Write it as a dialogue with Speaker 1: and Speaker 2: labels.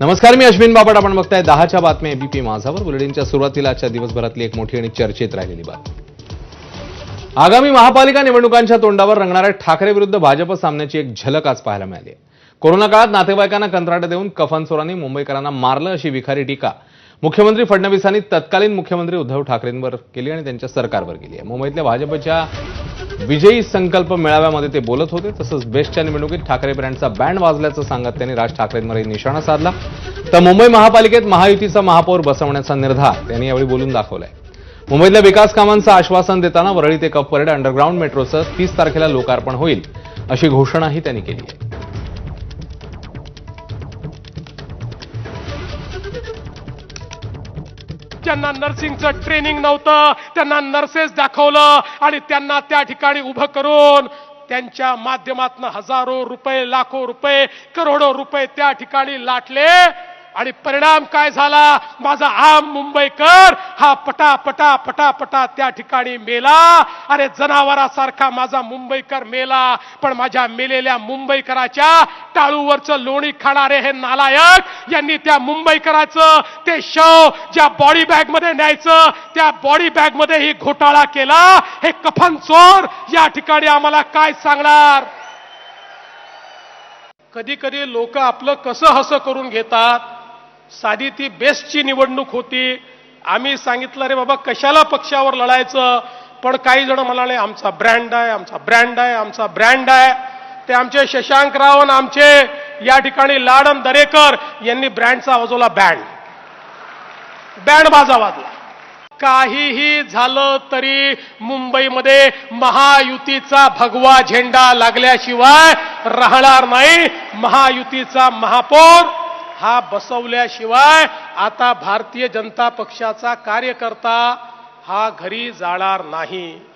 Speaker 1: नमस्कार मी अश्विन बापट. आपण बघताय दहाच्या बातम्या. एबीपी माझावर. बुलेटिनच्या सुरुवातीला आजच्या दिवसभरातली एक मोठी आणि चर्चेत राहिलेली बातमी. आगामी महापालिका निवडणुकांच्या तोंडावर रंगणाऱ्या ठाकरे विरुद्ध भाजप सामन्याची एक झलक आज पाहायला मिळाली कोरोना काळात नातेवाईकांना कंत्राट देऊन कफनचोरांनी मुंबईकरांना मारलं अशी विखारी टीका मुख्यमंत्री फडणवीसांनी तत्कालीन मुख्यमंत्री उद्धव ठाकरेंवर केली आणि त्यांच्या सरकारवर केली आहे. मुंबईतल्या भाजपच्या विजयी संकल्प मेळाव्यामध्ये ते बोलत होते तसंच बेस्टच्या निवडणुकीत ठाकरे ब्रँडचा बँड वाजल्याचं सांगत त्यांनी राज ठाकरेंवरही निशाणा साधला. तर मुंबई महापालिकेत महायुतीचा महापौर बसवण्याचा निर्धार त्यांनी यावेळी बोलून दाखवलाय. मुंबईतल्या विकास कामांचं आश्वासन देताना वरळी ते कपपरेड अंडरग्राऊंड मेट्रोचं तीस तारखेला लोकार्पण होईल अशी घोषणाही त्यांनी केली
Speaker 2: ज्यांना नर्सिंगचं ट्रेनिंग नव्हतं त्यांना नर्सेस दाखवलं आणि त्यांना त्या ठिकाणी उभं करून त्यांच्या माध्यमातून हजारो रुपये लाखो रुपये करोडो रुपये त्या ठिकाणी लाटले. आणि परिणाम काय झाला? माझा आम मुंबईकर हा पटा पटा पटा पटा त्या ठिकाणी मेला. अरे जनावरासारखा माझा मुंबईकर मेला. पण माझ्या मेलेल्या मुंबईकराच्या टाळूवरचं लोणी खाणारे हे नालायक यांनी त्या मुंबईकराचं ते शव ज्या बॉडी बॅगमध्ये न्यायचं त्या बॉडी बॅगमध्ये ही घोटाळा केला. हे कफन चोर या ठिकाणी आम्हाला काय सांगणार? कधी कधी लोक आपलं कसं हसं करून घेतात? साधी ती बेस्टची निवडणूक होती. आम्ही सांगितलं रे बाबा कशाला पक्षावर लढायचं? पण काही जण म्हणाले आमचा ब्रँड आहे आमचा ब्रँड आहे आमचा ब्रँड आहे. ते आमचे शशांक राव आणि आमचे या ठिकाणी लाडन दरेकर यांनी ब्रँडचा वाजवला बँड बँड बाजा वाजला काहीही झालं तरी मुंबईमध्ये महायुतीचा भगवा झेंडा लागल्याशिवाय राहणार नाही. महायुतीचा महापौर हा बसवल्याशिवाय आता भारतीय जनता पक्षाचा कार्यकर्ता हा घरी जाणार नाही.